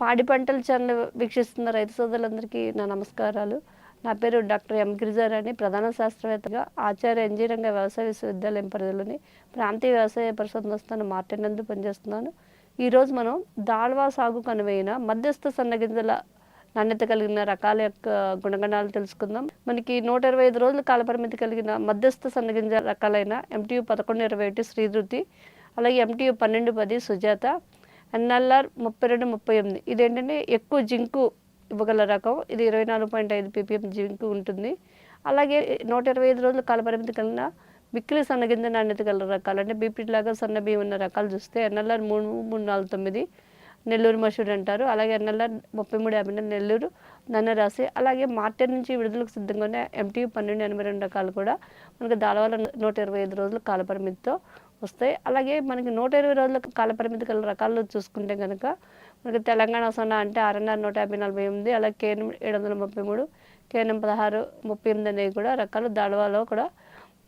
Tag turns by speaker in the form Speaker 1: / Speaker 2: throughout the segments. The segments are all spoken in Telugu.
Speaker 1: పాడి పంటల ఛానల్ వీక్షిస్తున్న రైతు సోదరులందరికీ నా నమస్కారాలు. నా పేరు డాక్టర్ ఎం గిరిజార్ అని ప్రధాన శాస్త్రవేత్తగా ఆచార్య ఇంజనీరింగ్ వ్యవసాయ విశ్వవిద్యాలయం పరిధిలోని ప్రాంతీయ వ్యవసాయ పరిశోధన స్థానం మార్tin పనిచేస్తున్నాను. ఈరోజు మనం దాల్వా సాగు కనువైన మధ్యస్థ సన్నగింజల నాణ్యత కలిగిన రకాల యొక్క గుణగణాలు తెలుసుకుందాం. మనకి నూట ఇరవై ఐదు రోజుల కాలపరిమితి కలిగిన మధ్యస్థ సన్నగింజ రకాలైన ఎంటీయు పదకొండు ఇరవై ఒకటి శ్రీధృతి అలాగే ఎంటీయు పన్నెండు పది సుజాత ఎన్ఎల్ఆర్ ముప్పై రెండు ముప్పై ఎనిమిది. ఇదేంటంటే ఎక్కువ జింకు ఇవ్వగల రకం. ఇది ఇరవై నాలుగు పాయింట్ ఐదు పీపీఎం జింకు ఉంటుంది. అలాగే నూట ఇరవై ఐదు రోజులు కాలపరిమితి కలిగిన మిక్కిలి సన్నగింజ నాణ్యత గల రకాలు అంటే బీపీటీ లాగా సన్న బియ్యం ఉన్న రకాలు చూస్తే ఎన్ఎల్ఆర్ మూడు మూడు నాలుగు తొమ్మిది నెల్లూరు మసూరి అంటారు. అలాగే ఎన్ఎల్ఆర్ ముప్పై మూడు యాభై ఎనిమిది నెల్లూరు రాసి అలాగే మార్కెట్ నుంచి విడుదలకు సిద్ధంగా ఎంటీ పన్నెండు ఎనభై రెండు రకాలు కూడా మనకు దానివల్ల నూట ఇరవై ఐదు రోజులు కాలపరిమితితో వస్తాయి. అలాగే మనకి నూట ఇరవై రోజుల కాలపరిమితి గల రకాలు చూసుకుంటే కనుక మనకి తెలంగాణ సొన్న అంటే ఆర్ఎన్ఆర్ నూట యాభై నలభై ఎనిమిది అలాగే కేఎన్ ఏడు వందల ముప్పై మూడు కేఎన్ఎం పదహారు ముప్పై ఎనిమిది అనేవి కూడా రకాలు దాడవాలో కూడా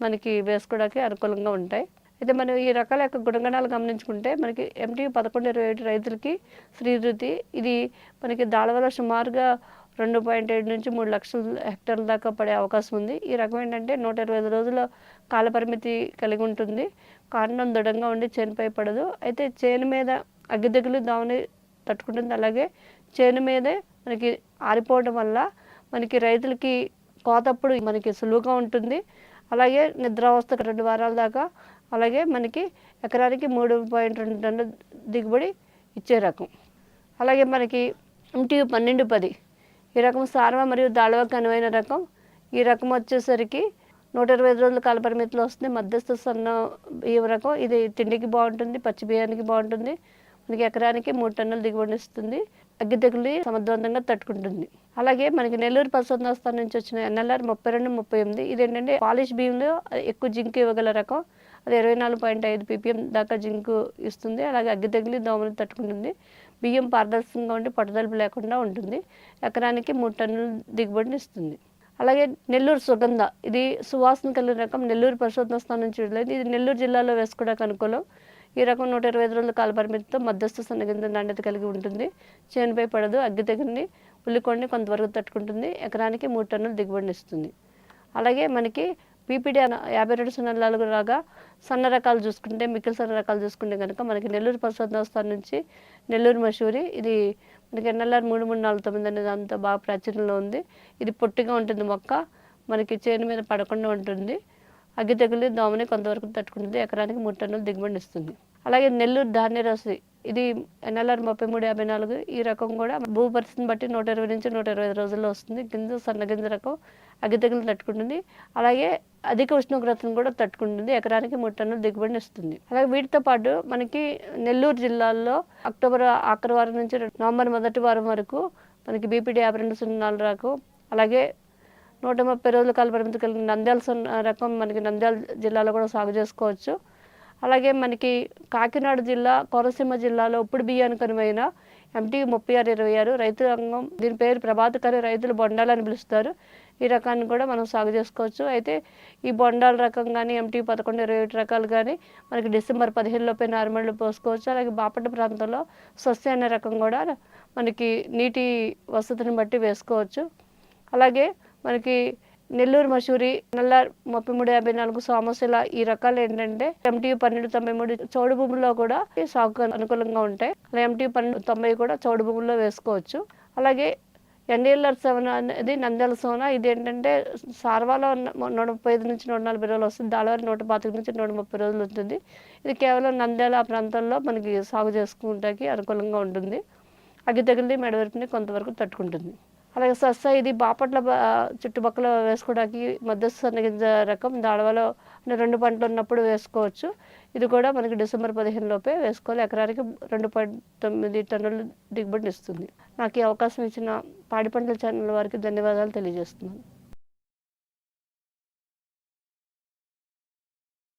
Speaker 1: మనకి వేసుకోవడానికి అనుకూలంగా ఉంటాయి. అయితే మనం ఈ రకాల యొక్క గుణగణాలు గమనించుకుంటే మనకి ఎంటీ పదకొండు ఇరవై ఏడు రైతులకి శ్రీధృతి ఇది మనకి దాడవల సుమారుగా రెండు పాయింట్ ఏడు నుంచి మూడు లక్షల హెక్టార్ల దాకా పడే అవకాశం ఉంది. ఈ రకం ఏంటంటే నూట ఇరవై ఐదు రోజుల కాలపరిమితి కలిగి ఉంటుంది. కాండం దృఢంగా ఉండి చేనుపై పడదు. అయితే చేను మీద అగ్గి దగ్గులు దావని తట్టుకుంటుంది. అలాగే చేను మీదే మనకి ఆరిపోవడం వల్ల మనకి రైతులకి కోతప్పుడు మనకి సులువుగా ఉంటుంది. అలాగే నిద్రావస్థకు రెండు వారాల దాకా అలాగే మనకి ఎకరానికి మూడు పాయింట్ రెండు టన్నుల దిగుబడి ఇచ్చే రకం. అలాగే మనకి ఎంటీయు పన్నెండు పది. ఈ రకం సార్వ మరియు దాళవకు అనువైన రకం. ఈ రకం వచ్చేసరికి నూట ఇరవై ఐదు రోజుల కాల పరిమితిలో వస్తుంది. మధ్యస్థ సన్న బియ్యం రకం. ఇది తిండికి బాగుంటుంది పచ్చి బియ్యానికి బాగుంటుంది. మనకి ఎకరానికి మూడు టన్నుల దిగుబడి ఇస్తుంది. అగ్గి తెగులు సమర్థవంతంగా తట్టుకుంటుంది. అలాగే మనకి నెల్లూరు పరిశోధన స్థానం నుంచి వచ్చిన ఎన్ఎల్ఆర్ ముప్పై రెండు ముప్పై ఎనిమిది. ఇదేంటంటే పాలిష్ బియ్యంలో ఎక్కువ జింక్ ఇవ్వగల రకం. అది ఇరవై నాలుగు పాయింట్ ఐదు పీపీఎం దాకా జింకు ఇస్తుంది. అలాగే అగ్గి తగిలి దోమలు తట్టుకుంటుంది. బియ్యం పారదర్శకంగా ఉండి పట్టుదలుపు లేకుండా ఉంటుంది. ఎకరానికి మూడు టన్నుల దిగుబడిని ఇస్తుంది. అలాగే నెల్లూరు సుగంధ ఇది సువాసన కలిగిన రకం. నెల్లూరు పరిశోధన స్థానం చూడలేదు. ఇది నెల్లూరు జిల్లాలో వేసుకోవడానికి అనుకూలం. ఈ రకం నూట ఇరవై ఐదు రోజుల కాల పరిమితితో మధ్యస్థ సన్నగింజ నాణ్యత కలిగి ఉంటుంది. చేనుపై పడదు అగ్గి తెగుని ఉల్లికొండి కొంతవరకు తట్టుకుంటుంది. ఎకరానికి మూడు టన్నుల దిగుబడిని ఇస్తుంది. అలాగే మనకి పీపీడీ యాభై రెండు సున్నా నాలుగు రాగా సన్న రకాలు చూసుకుంటే మిక్కిలి సన్న రకాలు చూసుకుంటే కనుక మనకి నెల్లూరు పరిశోధన నుంచి నెల్లూరు మషూరి ఇది మనకి ఎన్ఎల్ఆర్ మూడు మూడు నాలుగు తొమ్మిది అనేది అంత బాగా ప్రాచుర్యంలో ఉంది. ఇది పొట్టిగా ఉంటుంది మొక్క మనకి చేను మీద పడకుండా ఉంటుంది. అగ్గి తెగులు దోమని కొంతవరకు తట్టుకుంటుంది. ఎకరానికి మూడు టన్నులు దిగుబడి ఇస్తుంది అలాగే నెల్లూరు ధాన్య రసి ఇది ఎన్ఎల్ఆర్ ముప్పై మూడు యాభై నాలుగు ఈ రకం కూడా భూ పరిస్థితిని బట్టి నూట ఇరవై నుంచి నూట ఇరవై ఐదు రోజుల్లో వస్తుంది. గింజ సన్న గింజ రకం అగ్గి తట్టుకుంటుంది. అలాగే అధిక ఉష్ణోగ్రతను కూడా తట్టుకుంటుంది. ఎకరానికి మూడు దిగుబడిని ఇస్తుంది. అలాగే వీటితో పాటు మనకి నెల్లూరు జిల్లాల్లో అక్టోబర్ ఆఖరి వారం నుంచి నవంబర్ మొదటి వారం వరకు మనకి బీపీడీ యాభై రెండు సున్నా నాలుగు రకం అలాగే నూట ముప్పై రోజుల కాల పరిమితి కలిగిన నంద్యాల సున్న రకం మనకి నంద్యాల జిల్లాలో కూడా సాగు చేసుకోవచ్చు. అలాగే మనకి కాకినాడ జిల్లా కోనసీమ జిల్లాలో ఉప్పుడు బియ్యానికి అనువైన ఎంటీ ముప్పై ఆరు ఇరవై ఆరు రైతు రంగం దీని పేరు ప్రభాతకరి రైతులు బొండాలు అని పిలుస్తారు. ఈ రకాన్ని కూడా మనం సాగు చేసుకోవచ్చు. అయితే ఈ బొండాల రకం కానీ ఎంటీ పదకొండు ఇరవై ఒకటి రకాలు కానీ మనకి డిసెంబర్ పదిహేనులోపై లోపే నార్మల్లో పోసుకోవచ్చు. అలాగే బాపట్ల ప్రాంతంలో స్వస్తి అనే రకం కూడా మనకి నీటి వసతిని బట్టి వేసుకోవచ్చు. అలాగే మనకి నెల్లూరు మసూరి నల్లార్ ముప్పై మూడు యాభై నాలుగు సోమశిల ఈ రకాలు ఏంటంటే ఎంటీ పన్నెండు తొంభై మూడు చౌడు భూముల్లో కూడా సాగు అనుకూలంగా ఉంటాయి. అలా ఎంటీ పన్నెండు తొంభై కూడా చౌడు భూముల్లో వేసుకోవచ్చు. అలాగే ఎన్డీఎల్ఆర్ సెవెన్ అనేది నంద్యాల సోన ఇది ఏంటంటే సార్వాలో నూట ముప్పై ఐదు నుంచి నూట నలభై రోజులు వస్తుంది. దాలవారి నూట పాతిక నుంచి నూట ముప్పై రోజులు ఉంటుంది. ఇది కేవలం నంద్యాల ప్రాంతంలో మనకి సాగు చేసుకుంటానికి అనుకూలంగా ఉంటుంది. అగ్గి తగిలి మెడవరపుని కొంతవరకు తట్టుకుంటుంది. అలాగే సస్స ఇది బాపట్ల చుట్టుపక్కల వేసుకోవడానికి మధ్యస్థ సన్నగింజ రకం. దాడవలో రెండు పంటలు ఉన్నప్పుడు వేసుకోవచ్చు. ఇది కూడా మనకి డిసెంబర్ పదిహేను లోపే వేసుకోవాలి. ఎకరానికి రెండు పాయింట్ తొమ్మిది టన్నుల దిగుబడిని ఇస్తుంది. నాకు ఈ అవకాశం ఇచ్చిన పాడి పంటల ఛానల్ వారికి ధన్యవాదాలు తెలియజేస్తున్నాను.